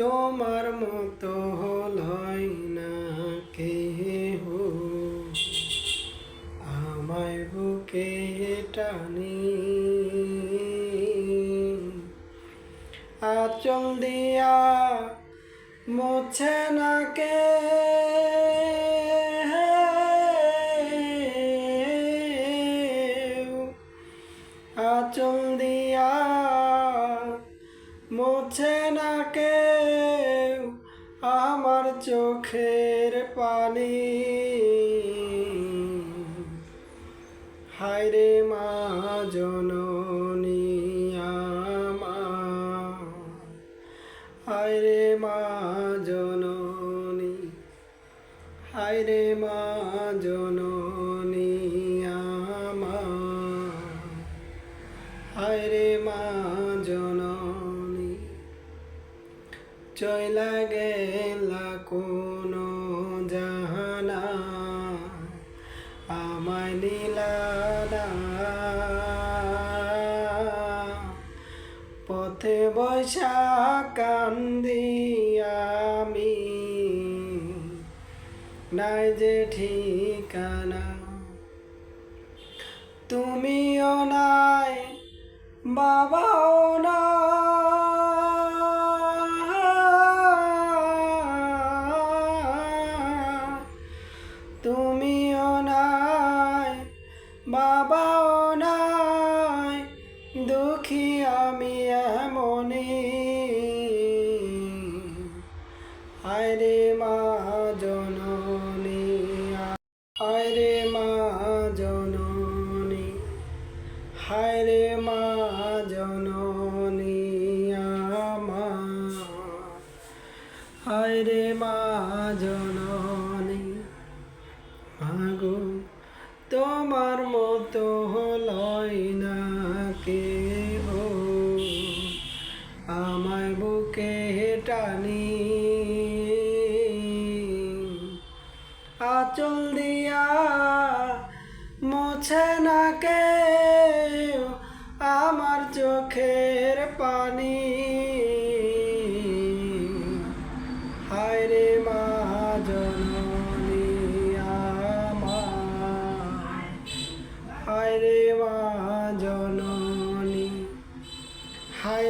তোমার মতো হলই না কে হো আমায় বুকে টানি। আচল দিয়া মোছে না কে। আচল দিয়া মোছে না আমার চোখের পানি। হায়রে মা জননী হায়রে মা জননী, হায়রে মা জননী আমার। হায়রে মা জননী চইলা গেলা কোনো জাহানা। আমায় নীলানা পথে বৈশা কান্দি আমি। নাই যে ঠিকানা। তুমিও নাই, বাবাও না বাবাও নাই, দুঃখী আমি এমনই। আরে মা জননী আরে মা জননী হায় রে মা জননী আমার। হায় মা জননী মাগো তোমার মতো হলই না কে হো আমায় বুকে টানি। আচল দিয়া মোছে না কে আমার চোখের পানি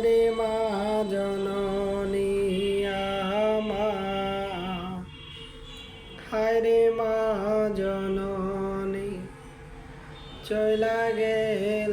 রে মা জননী আমা। হায় রে মা জননী চলা গেলা